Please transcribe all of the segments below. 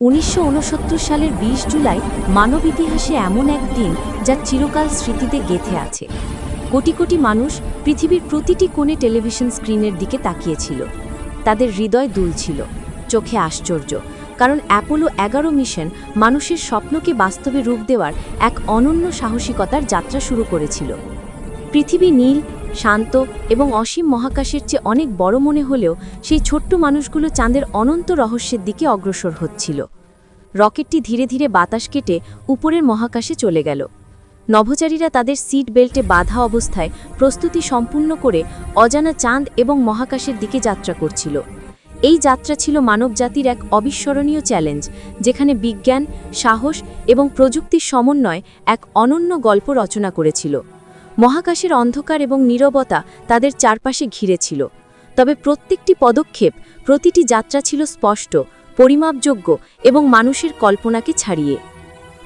উনিশশো উনসত্তর সালের ২০ জুলাই মানব ইতিহাসে এমন এক দিন যা চিরকাল স্মৃতিতে গেঁথে আছে। কোটি কোটি মানুষ পৃথিবীর প্রতিটি কোণে টেলিভিশন স্ক্রিনের দিকে তাকিয়েছিল। তাদের হৃদয় দুলছিল চোখে আশ্চর্য, কারণ অ্যাপোলো এগারো মিশন মানুষের স্বপ্নকে বাস্তবে রূপ দেওয়ার এক অনন্য সাহসিকতার যাত্রা শুরু করেছিল। পৃথিবী নীল শান্ত এবং অসীম মহাকাশের চেয়ে অনেক বড় মনে হলেও সেই ছোট্ট মানুষগুলো চাঁদের অনন্ত রহস্যের দিকে অগ্রসর হচ্ছিল। রকেটটি ধীরে ধীরে বাতাস কেটে উপরের মহাকাশে চলে গেল। নভোচারীরা তাদের সিট বেল্টে বাধা অবস্থায় প্রস্তুতি সম্পূর্ণ করে অজানা চাঁদ এবং মহাকাশের দিকে যাত্রা করছিল। এই যাত্রা ছিল মানবজাতির এক অবিস্মরণীয় চ্যালেঞ্জ, যেখানে বিজ্ঞান, সাহস এবং প্রযুক্তির সমন্বয় এক অনন্য গল্প রচনা করেছিল। মহাকাশের অন্ধকার এবং নীরবতা তাদের চারপাশে ঘিরে ছিল তবে প্রত্যেকটি পদক্ষেপ, প্রতিটি যাত্রা ছিল স্পষ্ট, পরিমাপযোগ্য এবং মানুষের কল্পনাকে ছাড়িয়ে।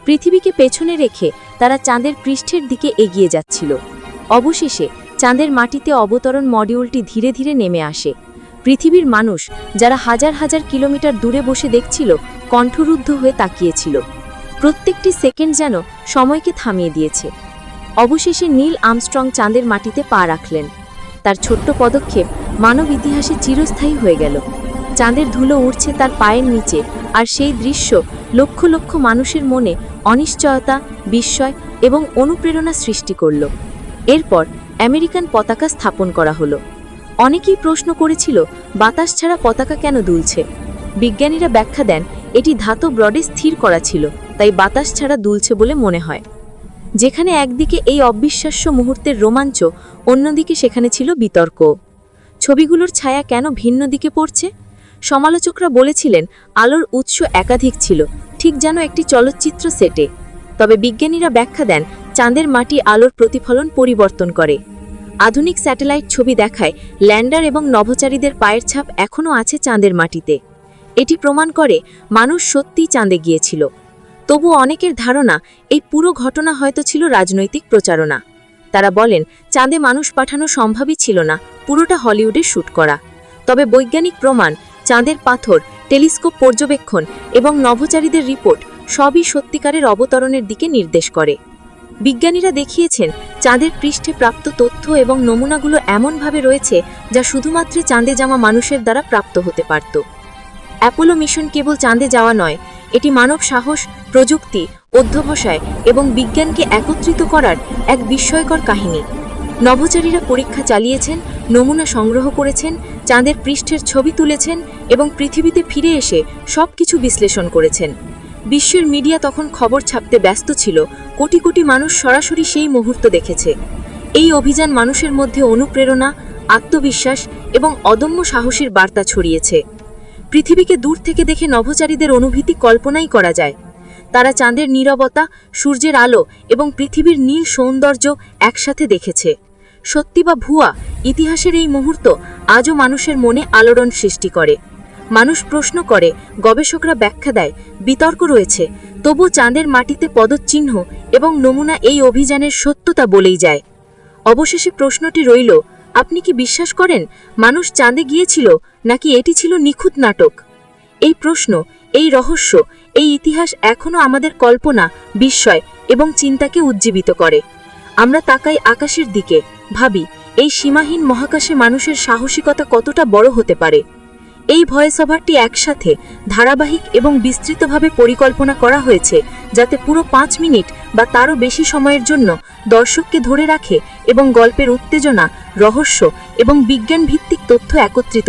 পৃথিবীকে পেছনে রেখে তারা চাঁদের পৃষ্ঠের দিকে এগিয়ে যাচ্ছিল। অবশেষে চাঁদের মাটিতে অবতরণ মডিউলটি ধীরে ধীরে নেমে আসে। পৃথিবীর মানুষ, যারা হাজার হাজার কিলোমিটার দূরে বসে দেখছিল, কণ্ঠরুদ্ধ হয়ে তাকিয়েছিল। প্রত্যেকটি সেকেন্ড যেন সময়কে থামিয়ে দিয়েছে। অবশেষে নীল আমস্ট্রং চাঁদের মাটিতে পা রাখলেন। তার ছোট্ট পদক্ষেপ মানব ইতিহাসে চিরস্থায়ী হয়ে গেল। চাঁদের ধুলো উড়ছে তার পায়ের নিচে, আর সেই দৃশ্য লক্ষ লক্ষ মানুষের মনে অনিশ্চয়তা, বিস্ময় এবং অনুপ্রেরণা সৃষ্টি করল। এরপর আমেরিকান পতাকা স্থাপন করা হলো। অনেকেই প্রশ্ন করেছিল, বাতাস ছাড়া পতাকা কেন দুলছে? বিজ্ঞানীরা ব্যাখ্যা দেন, এটি ধাতব রডে স্থির করা ছিল, তাই বাতাস ছাড়া দুলছে বলে মনে হয়। যেখানে একদিকে এই অবিশ্বাস্য মুহূর্তের রোমাঞ্চ, অন্যদিকে সেখানে ছিল বিতর্ক। ছবিগুলোর ছায়া কেন ভিন্ন দিকে পড়ছে? সমালোচকরা বলেছিলেন, আলোর উৎস একাধিক ছিল, ঠিক যেন একটি চলচ্চিত্র সেটে। তবে বিজ্ঞানীরা ব্যাখ্যা দেন, চাঁদের মাটি আলোর প্রতিফলন পরিবর্তন করে। আধুনিক স্যাটেলাইট ছবি দেখায়, ল্যান্ডার এবং নভোচারীদের পায়ের ছাপ এখনও আছে চাঁদের মাটিতে। এটি প্রমাণ করে, মানুষ সত্যিই চাঁদে গিয়েছিল। তবু অনেকের ধারণা, এই পুরো ঘটনা হয়তো ছিল রাজনৈতিক প্রচারণা। তারা বলেন, চাঁদে মানুষ পাঠানো সম্ভবই ছিল না, পুরোটা হলিউডে শ্যুট করা। তবে বৈজ্ঞানিক প্রমাণ, চাঁদের পাথর, টেলিস্কোপ পর্যবেক্ষণ এবং নভোচারীদের রিপোর্ট সবই সত্যিকারের অবতরণের দিকে নির্দেশ করে। বিজ্ঞানীরা দেখিয়েছেন, চাঁদের পৃষ্ঠে প্রাপ্ত তথ্য এবং নমুনাগুলো এমনভাবে রয়েছে যা শুধুমাত্র চাঁদে যাওয়া মানুষের দ্বারা প্রাপ্ত হতে পারত। অ্যাপোলো মিশন কেবল চাঁদে যাওয়া নয় এটি মানব সাহস, প্রযুক্তি, অধ্যবসায় এবং বিজ্ঞানকে একত্রিত করার এক বিস্ময়কর কাহিনী। নভোচারীরা পরীক্ষা চালিয়েছেন, নমুনা সংগ্রহ করেছেন, চাঁদের পৃষ্ঠের ছবি তুলেছেন এবং পৃথিবীতে ফিরে এসে সব কিছু বিশ্লেষণ করেছেন। বিশ্বের মিডিয়া তখন খবর ছাপতে ব্যস্ত ছিল, কোটি কোটি মানুষ সরাসরি সেই মুহূর্ত দেখেছে। এই অভিযান মানুষের মধ্যে অনুপ্রেরণা, আত্মবিশ্বাস এবং অদম্য সাহসীর বার্তা ছড়িয়েছে। পৃথিবীকে দূর থেকে দেখে নভোচারীদের অনুভূতি কল্পনাই করা যায়। তারা চাঁদের নীরবতা, সূর্যের আলো এবং পৃথিবীর নীল সৌন্দর্য একসাথে দেখেছে। সত্যি বা ভুয়া, ইতিহাসের এই মুহূর্ত আজও মানুষের মনে আলোড়ন সৃষ্টি করে। মানুষ প্রশ্ন করে, গবেষকরা ব্যাখ্যা দেয়, বিতর্ক রয়েছে তবু চাঁদের মাটিতে পদচিহ্ন এবং নমুনা এই অভিযানের সত্যতা বলেই যায়। অবশেষে প্রশ্নটি রইল আপনি কি বিশ্বাস করেন মানুষ চাঁদে গিয়েছিল নাকি এটি ছিল নিখুঁত নাটক? এই প্রশ্ন, এই রহস্য, এই ইতিহাস এখনও আমাদের কল্পনা, বিস্ময় এবং চিন্তাকে উজ্জীবিত করে। আমরা তাকাই আকাশের দিকে, ভাবি, এই সীমাহীন মহাকাশে মানুষের সাহসিকতা কতটা বড় হতে পারে? এই ভয়েস ওভারটি একসাথে ধারাবাহিক এবং বিস্তৃতভাবে পরিকল্পনা করা হয়েছে, যাতে পুরো পাঁচ মিনিট বা তারও বেশি সময়ের জন্য দর্শককে ধরে রাখে এবং গল্পের উত্তেজনা, রহস্য এবং বিজ্ঞান ভিত্তিক তথ্য একত্রিত